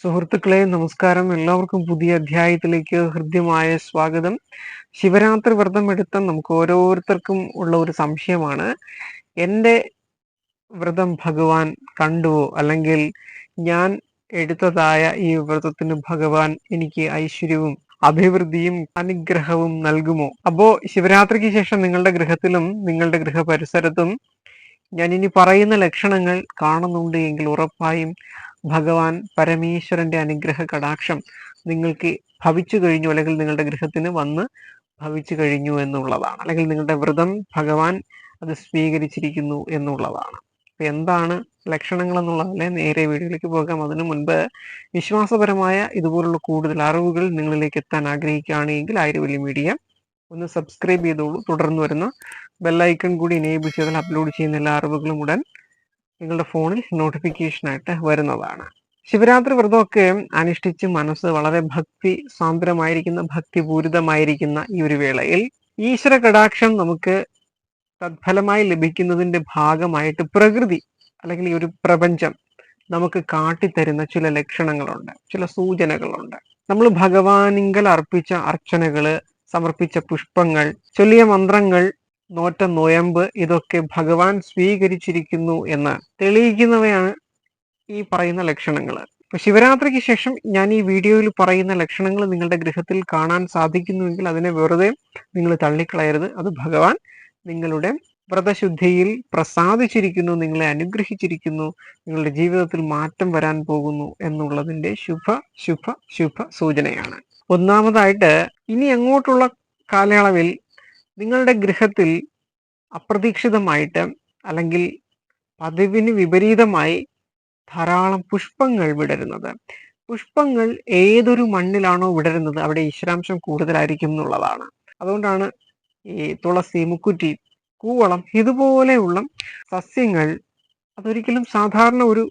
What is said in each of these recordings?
സുഹൃത്തുക്കളെ നമസ്കാരം. എല്ലാവർക്കും പുതിയ അധ്യായത്തിലേക്ക് ഹൃദ്യമായ സ്വാഗതം. ശിവരാത്രി വ്രതം എടുത്ത നമുക്ക് ഓരോരുത്തർക്കും ഉള്ള ഒരു സംശയമാണ്. എന്റെ വ്രതം ഭഗവാൻ കണ്ടുവോ? അല്ലെങ്കിൽ ഞാൻ എടുത്തതായ ഈ വ്രതത്തിന് ഭഗവാൻ എനിക്ക് ഐശ്വര്യവും അഭിവൃദ്ധിയും അനുഗ്രഹവും നൽകുമോ? അപ്പോ ശിവരാത്രിക്ക് ശേഷം നിങ്ങളുടെ ഗൃഹത്തിലും നിങ്ങളുടെ ഗൃഹ പരിസരത്തും ഞാൻ ഇനി പറയുന്ന ലക്ഷണങ്ങൾ കാണുന്നുണ്ട് എങ്കിൽ ഉറപ്പായും ഭഗവാൻ പരമേശ്വരന്റെ അനുഗ്രഹ കടാക്ഷം നിങ്ങൾക്ക് ഭവിച്ചു കഴിഞ്ഞു അല്ലെങ്കിൽ നിങ്ങളുടെ ഗൃഹത്തിന് വന്ന് ഭവിച്ചു കഴിഞ്ഞു എന്നുള്ളതാണ്. അല്ലെങ്കിൽ നിങ്ങളുടെ വ്രതം ഭഗവാൻ അത് സ്വീകരിച്ചിരിക്കുന്നു എന്നുള്ളതാണ്. അപ്പൊ എന്താണ് ലക്ഷണങ്ങൾ എന്നുള്ളതല്ലേ നേരെ വീഡിയോയിലേക്ക് പോകാം. അതിനു മുൻപ് വിശ്വാസപരമായ ഇതുപോലുള്ള കൂടുതൽ അറിവുകൾ നിങ്ങളിലേക്ക് എത്താൻ ആഗ്രഹിക്കുകയാണെങ്കിൽ ആയിരവലി മീഡിയ ഒന്ന് സബ്സ്ക്രൈബ് ചെയ്തോളൂ. തുടർന്ന് വരുന്ന ബെല്ലൈക്കൺ കൂടി എനേബിൾ ചെയ്താൽ അപ്ലോഡ് ചെയ്യുന്ന എല്ലാ അറിവുകളും ഉടൻ നിങ്ങളുടെ ഫോണിൽ നോട്ടിഫിക്കേഷൻ ആയിട്ട് വരുന്നതാണ്. ശിവരാത്രി വ്രതമൊക്കെ അനുഷ്ഠിച്ച് മനസ്സ് വളരെ ഭക്തി സാന്ദ്രമായിരിക്കുന്ന ഭക്തിപൂരിതമായിരിക്കുന്ന ഈ ഒരു വേളയിൽ ഈശ്വര കടാക്ഷം നമുക്ക് തത്ഫലമായി ലഭിക്കുന്നതിന്റെ ഭാഗമായിട്ട് പ്രകൃതി അല്ലെങ്കിൽ ഈ ഒരു പ്രപഞ്ചം നമുക്ക് കാട്ടിത്തരുന്ന ചില ലക്ഷണങ്ങളുണ്ട് ചില സൂചനകളുണ്ട്. നമ്മൾ ഭഗവാനിങ്കൽ അർപ്പിച്ച അർച്ചനകൾ സമർപ്പിച്ച പുഷ്പങ്ങൾ ചൊല്ലിയ മന്ത്രങ്ങൾ നോറ്റ നോയമ്പ് ഇതൊക്കെ ഭഗവാൻ സ്വീകരിച്ചിരിക്കുന്നു എന്ന് തെളിയിക്കുന്നവയാണ് ഈ പറയുന്ന ലക്ഷണങ്ങൾ. ഇപ്പൊ ശിവരാത്രിക്ക് ശേഷം ഞാൻ ഈ വീഡിയോയിൽ പറയുന്ന ലക്ഷണങ്ങൾ നിങ്ങളുടെ ഗൃഹത്തിൽ കാണാൻ സാധിക്കുന്നുവെങ്കിൽ അതിനെ വെറുതെ നിങ്ങൾ തള്ളിക്കളയരുത്. അത് ഭഗവാൻ നിങ്ങളുടെ വ്രതശുദ്ധിയിൽ പ്രസാദിച്ചിരിക്കുന്നു നിങ്ങളെ അനുഗ്രഹിച്ചിരിക്കുന്നു നിങ്ങളുടെ ജീവിതത്തിൽ മാറ്റം വരാൻ പോകുന്നു എന്നുള്ളതിന്റെ ശുഭ ശുഭ ശുഭ സൂചനയാണ്. ഒന്നാമതായിട്ട് ഇനി അങ്ങോട്ടുള്ള കാലയളവിൽ നിങ്ങളുടെ ഗൃഹത്തിൽ അപ്രതീക്ഷിതമായിട്ട് അല്ലെങ്കിൽ പതിവിന് വിപരീതമായി ധാരാളം പുഷ്പങ്ങൾ വിടരുന്നത്. പുഷ്പങ്ങൾ ഏതൊരു മണ്ണിലാണോ വിടരുന്നത് അവിടെ ഈശ്വരാംശം കൂടുതലായിരിക്കും എന്നുള്ളതാണ്. അതുകൊണ്ടാണ് ഈ തുളസി മുക്കുറ്റി കൂവളം ഇതുപോലെയുള്ള സസ്യങ്ങൾ അതൊരിക്കലും സാധാരണ ഒരു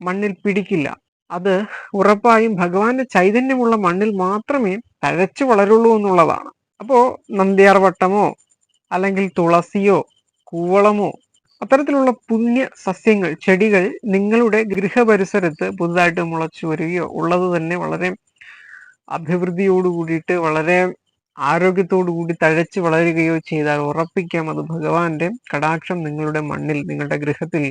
മണ്ണിൽ പിടിക്കില്ല. അത് ഉറപ്പായും ഭഗവാന്റെ ചൈതന്യമുള്ള മണ്ണിൽ മാത്രമേ തഴച്ചു വളരുള്ളൂ എന്നുള്ളതാണ്. അപ്പോ നന്ദ്യാർവട്ടമോ അല്ലെങ്കിൽ തുളസിയോ കൂവളമോ അത്തരത്തിലുള്ള പുണ്യ സസ്യങ്ങൾ ചെടികൾ നിങ്ങളുടെ ഗൃഹപരിസരത്ത് പുതുതായിട്ട് മുളച്ചു വരികയോ ഉള്ളത് തന്നെ വളരെ അഭിവൃദ്ധിയോട് കൂടിയിട്ട് വളരെ ആരോഗ്യത്തോടു കൂടി തഴച്ച് വളരുകയോ ചെയ്താൽ ഉറപ്പിക്കാം. അത് ഭഗവാന്റെ കടാക്ഷം നിങ്ങളുടെ മണ്ണിൽ നിങ്ങളുടെ ഗൃഹത്തിൽ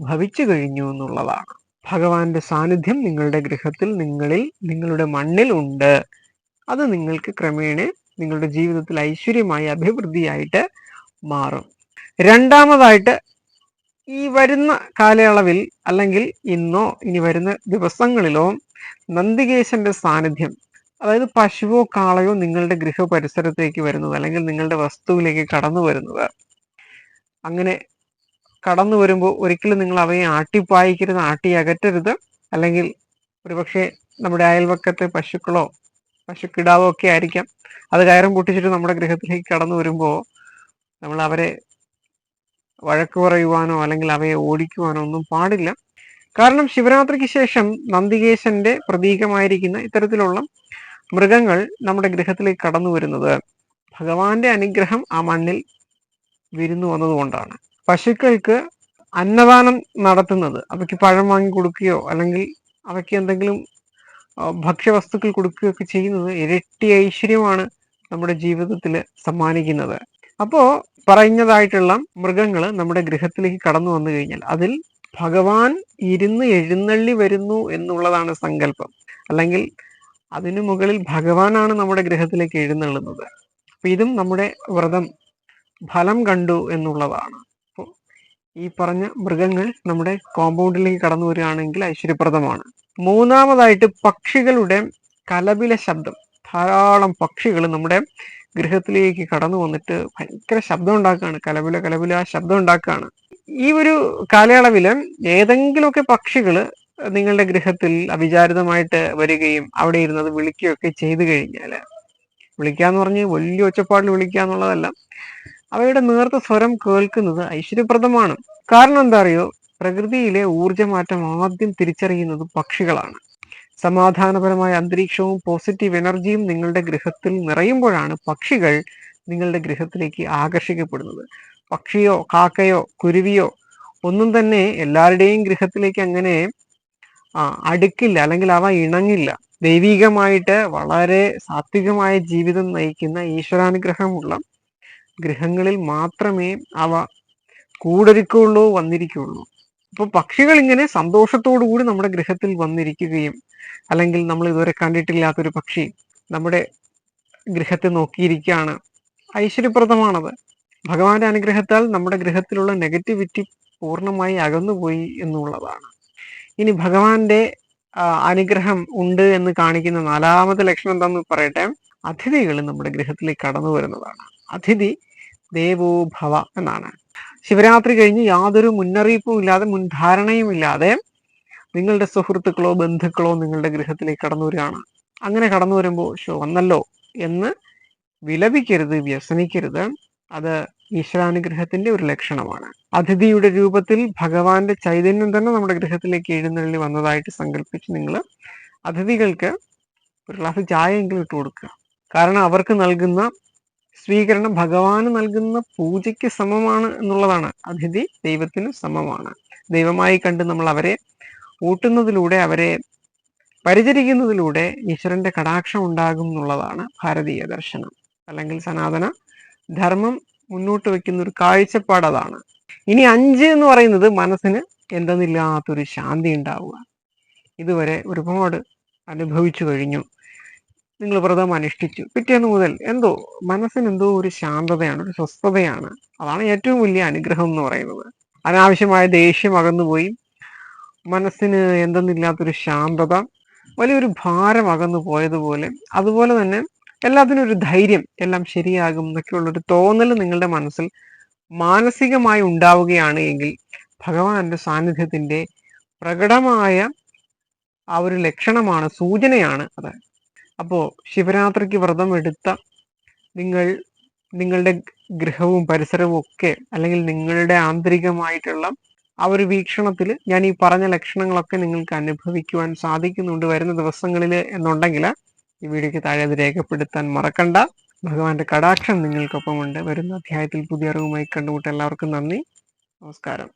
ഭവിച്ചു കഴിഞ്ഞു എന്നുള്ളതാണ്. ഭഗവാന്റെ സാന്നിധ്യം നിങ്ങളുടെ ഗൃഹത്തിൽ നിങ്ങളിൽ നിങ്ങളുടെ മണ്ണിൽ ഉണ്ട് അത് നിങ്ങൾക്ക് ക്രമേണ നിങ്ങളുടെ ജീവിതത്തിൽ ഐശ്വര്യമായി അഭിവൃദ്ധിയായിട്ട് മാറും. രണ്ടാമതായിട്ട് ഈ വരുന്ന കാലയളവിൽ അല്ലെങ്കിൽ ഇന്നോ ഇനി വരുന്ന ദിവസങ്ങളിലോ നന്ദികേശന്റെ സാന്നിധ്യം അതായത് പശുവോ കാളയോ നിങ്ങളുടെ ഗൃഹ പരിസരത്തേക്ക് വരുന്നത് അല്ലെങ്കിൽ നിങ്ങളുടെ വസ്തുവിലേക്ക് കടന്നു വരുന്നത്. അങ്ങനെ കടന്നു വരുമ്പോൾ ഒരിക്കലും നിങ്ങൾ അവയെ ആട്ടിപ്പായിക്കരുത് ആട്ടി അകറ്റരുത് അല്ലെങ്കിൽ ഒരുപക്ഷെ നമ്മുടെ അയൽവക്കത്തെ പശുക്കളോ പശുക്കിടാവോ ഒക്കെ ആയിരിക്കാം. അത് കയറും പൊട്ടിച്ചിട്ട് നമ്മുടെ ഗൃഹത്തിലേക്ക് കടന്നു വരുമ്പോൾ നമ്മൾ അവരെ വഴക്ക് പറയുവാനോ അല്ലെങ്കിൽ അവയെ ഓടിക്കുവാനോ ഒന്നും പാടില്ല. കാരണം ശിവരാത്രിക്ക് ശേഷം നന്ദികേശന്റെ പ്രതീകമായിരിക്കുന്ന ഇത്തരത്തിലുള്ള മൃഗങ്ങൾ നമ്മുടെ ഗൃഹത്തിലേക്ക് കടന്നു വരുന്നത് ഭഗവാന്റെ അനുഗ്രഹം ആ മണ്ണിൽ വിരുന്നു വന്നതുകൊണ്ടാണ് പശുക്കൾക്ക് അന്നദാനം നടത്തുന്നത്. അവയ്ക്ക് പഴം വാങ്ങി കൊടുക്കുകയോ അല്ലെങ്കിൽ അവയ്ക്ക് എന്തെങ്കിലും ഭക്ഷ്യവസ്തുക്കൾ കൊടുക്കുകയൊക്കെ ചെയ്യുന്നത് ഇരട്ടി ഐശ്വര്യമാണ് നമ്മുടെ ജീവിതത്തിൽ സമ്മാനിക്കുന്നത്. അപ്പോൾ പറയുന്നതായിട്ടുള്ള മൃഗങ്ങൾ നമ്മുടെ ഗൃഹത്തിലേക്ക് കടന്നു വന്നു കഴിഞ്ഞാൽ അതിൽ ഭഗവാൻ ഇരുന്ന് എഴുന്നള്ളി വരുന്നു എന്നുള്ളതാണ് സങ്കല്പം. അല്ലെങ്കിൽ അതിനു മുകളിൽ ഭഗവാനാണ് നമ്മുടെ ഗൃഹത്തിലേക്ക് എഴുന്നള്ളുന്നത്. അപ്പൊ ഇതും നമ്മുടെ വ്രതം ഫലം കണ്ടു എന്നുള്ളതാണ്. അപ്പോൾ ഈ പറഞ്ഞ മൃഗങ്ങൾ നമ്മുടെ കോമ്പൗണ്ടിലേക്ക് കടന്നു വരികയാണെങ്കിൽ ഐശ്വര്യപ്രദമാണ്. മൂന്നാമതായിട്ട് പക്ഷികളുടെ കലപില ശബ്ദം. ധാരാളം പക്ഷികൾ നമ്മുടെ ഗൃഹത്തിലേക്ക് കടന്നു വന്നിട്ട് ഭയങ്കര ശബ്ദം ഉണ്ടാക്കുകയാണ്. കലപില കലപില ശബ്ദം ഉണ്ടാക്കുകയാണ്. ഈ ഒരു കാലയളവിൽ ഏതെങ്കിലുമൊക്കെ പക്ഷികൾ നിങ്ങളുടെ ഗൃഹത്തിൽ അവിചാരിതമായിട്ട് വരികയും അവിടെ ഇരുന്നത് വിളിക്കുകയൊക്കെ ചെയ്തു കഴിഞ്ഞാൽ വിളിക്കാന്ന് പറഞ്ഞ് വലിയ ഒച്ചപ്പാടിൽ വിളിക്കുക എന്നുള്ളതല്ല അവയുടെ നേർത്ത സ്വരം കേൾക്കുന്നത് ഐശ്വര്യപ്രദമാണ്. കാരണം എന്താ അറിയോ? പ്രകൃതിയിലെ ഊർജമാറ്റം ആദ്യം തിരിച്ചറിയുന്നത് പക്ഷികളാണ്. സമാധാനപരമായ അന്തരീക്ഷവും പോസിറ്റീവ് എനർജിയും നിങ്ങളുടെ ഗൃഹത്തിൽ നിറയുമ്പോഴാണ് പക്ഷികൾ നിങ്ങളുടെ ഗൃഹത്തിലേക്ക് ആകർഷിക്കപ്പെടുന്നത്. പക്ഷിയോ കാക്കയോ കുരുവിയോ ഒന്നും തന്നെ എല്ലാവരുടെയും ഗൃഹത്തിലേക്ക് അങ്ങനെ അടുക്കില്ല. അല്ലെങ്കിൽ അവ ഇണങ്ങില്ല. ദൈവികമായിട്ട് വളരെ സാത്വികമായ ജീവിതം നയിക്കുന്ന ഈശ്വരാനുഗ്രഹമുള്ള ഗൃഹങ്ങളിൽ മാത്രമേ അവ കൂടരിക്കുള്ളൂ വന്നിരിക്കുള്ളൂ. അപ്പോൾ പക്ഷികൾ ഇങ്ങനെ സന്തോഷത്തോടു കൂടി നമ്മുടെ ഗൃഹത്തിൽ വന്നിരിക്കുകയും അല്ലെങ്കിൽ നമ്മൾ ഇതുവരെ കണ്ടിട്ടില്ലാത്തൊരു പക്ഷി നമ്മുടെ ഗൃഹത്തെ നോക്കിയിരിക്കുകയാണ്. ഐശ്വര്യപ്രദമാണത്. ഭഗവാന്റെ അനുഗ്രഹത്താൽ നമ്മുടെ ഗൃഹത്തിലുള്ള നെഗറ്റിവിറ്റി പൂർണമായി അകന്നുപോയി എന്നുള്ളതാണ്. ഇനി ഭഗവാന്റെ അനുഗ്രഹം ഉണ്ട് എന്ന് കാണിക്കുന്ന നാലാമത്തെ ലക്ഷണം എന്താന്ന് പറയട്ടെ? അതിഥികൾ നമ്മുടെ ഗൃഹത്തിലേക്ക് കടന്നു വരുന്നതാണ്. അതിഥി ദേവോ ഭവ എന്നാണ്. ശിവരാത്രി കഴിഞ്ഞ് യാതൊരു മുന്നറിയിപ്പും ഇല്ലാതെ മുൻധാരണയും ഇല്ലാതെ നിങ്ങളുടെ സുഹൃത്തുക്കളോ ബന്ധുക്കളോ നിങ്ങളുടെ ഗൃഹത്തിലേക്ക് കടന്നു വരികയാണ്. അങ്ങനെ കടന്നു വരുമ്പോൾ ഷോ വന്നല്ലോ എന്ന് വിലപിക്കരുത് വ്യസനിക്കരുത്. അത് ഈശ്വരാനുഗ്രഹത്തിന്റെ ഒരു ലക്ഷണമാണ്. അതിഥിയുടെ രൂപത്തിൽ ഭഗവാന്റെ ചൈതന്യം തന്നെ നമ്മുടെ ഗൃഹത്തിലേക്ക് എഴുന്നള്ളി വന്നതായിട്ട് സങ്കല്പിച്ച് നിങ്ങൾ അതിഥികൾക്ക് ഒരു ഗ്ലാസ് ചായയെങ്കിലും ഇട്ട് കൊടുക്കുക കാരണം അവർക്ക് നൽകുന്ന സ്വീകരണം ഭഗവാന് നൽകുന്ന പൂജയ്ക്ക് സമമാണ് എന്നുള്ളതാണ്. അതിഥി ദൈവത്തിന് സമമാണ്. ദൈവമായി കണ്ട് നമ്മൾ അവരെ ഊട്ടുന്നതിലൂടെ അവരെ പരിചരിക്കുന്നതിലൂടെ ഈശ്വരന്റെ കടാക്ഷം ഉണ്ടാകും എന്നുള്ളതാണ് ഭാരതീയ ദർശനം. അല്ലെങ്കിൽ സനാതന ധർമ്മം മുന്നോട്ട് വെക്കുന്ന ഒരു കാഴ്ചപ്പാട് അതാണ്. ഇനി അഞ്ച് എന്ന് പറയുന്നത് മനസ്സിന് എന്തെന്നില്ലാത്തൊരു ശാന്തി ഉണ്ടാവുക. ഇതുവരെ ഒരുപാട് അനുഭവിച്ചു കഴിഞ്ഞു. നിങ്ങൾ വ്രതം അനുഷ്ഠിച്ചു. പിറ്റേന്ന് മുതൽ എന്തോ മനസ്സിന് എന്തോ ഒരു ശാന്തതയാണ് ഒരു സ്വസ്ഥതയാണ്. അതാണ് ഏറ്റവും വലിയ അനുഗ്രഹം എന്ന് പറയുന്നത്. അനാവശ്യമായ ദേഷ്യം അകന്നുപോയി. മനസ്സിന് എന്തെന്നില്ലാത്തൊരു ശാന്തത വലിയൊരു ഭാരം അകന്നു പോയതുപോലെ. അതുപോലെ തന്നെ എല്ലാത്തിനും ഒരു ധൈര്യം എല്ലാം ശരിയാകും എന്നൊക്കെയുള്ളൊരു തോന്നൽ നിങ്ങളുടെ മനസ്സിൽ മാനസികമായി ഉണ്ടാവുകയാണ് എങ്കിൽ ഭഗവാന്റെ സാന്നിധ്യത്തിന്റെ പ്രകടമായ ആ ഒരു ലക്ഷണമാണ് സൂചനയാണ് അത്. അപ്പോൾ ശിവരാത്രിക്ക് വ്രതം എടുത്ത നിങ്ങൾ നിങ്ങളുടെ ഗൃഹവും പരിസരവും ഒക്കെ അല്ലെങ്കിൽ നിങ്ങളുടെ ആന്തരികമായിട്ടുള്ള ആ ഒരു വീക്ഷണത്തിൽ ഞാൻ ഈ പറഞ്ഞ ലക്ഷണങ്ങളൊക്കെ നിങ്ങൾക്ക് അനുഭവിക്കുവാൻ സാധിക്കുന്നുണ്ട് വരുന്ന ദിവസങ്ങളിൽ എന്നുണ്ടെങ്കിൽ ഈ വീഡിയോയ്ക്ക് താഴെ അത് രേഖപ്പെടുത്താൻ മറക്കണ്ട. ഭഗവാന്റെ കടാക്ഷം നിങ്ങൾക്കൊപ്പമുണ്ട്. വരുന്ന അധ്യായത്തിൽ പുതിയ അറിവുമായി കണ്ടുമുട്ട എല്ലാവർക്കും നന്ദി. നമസ്കാരം.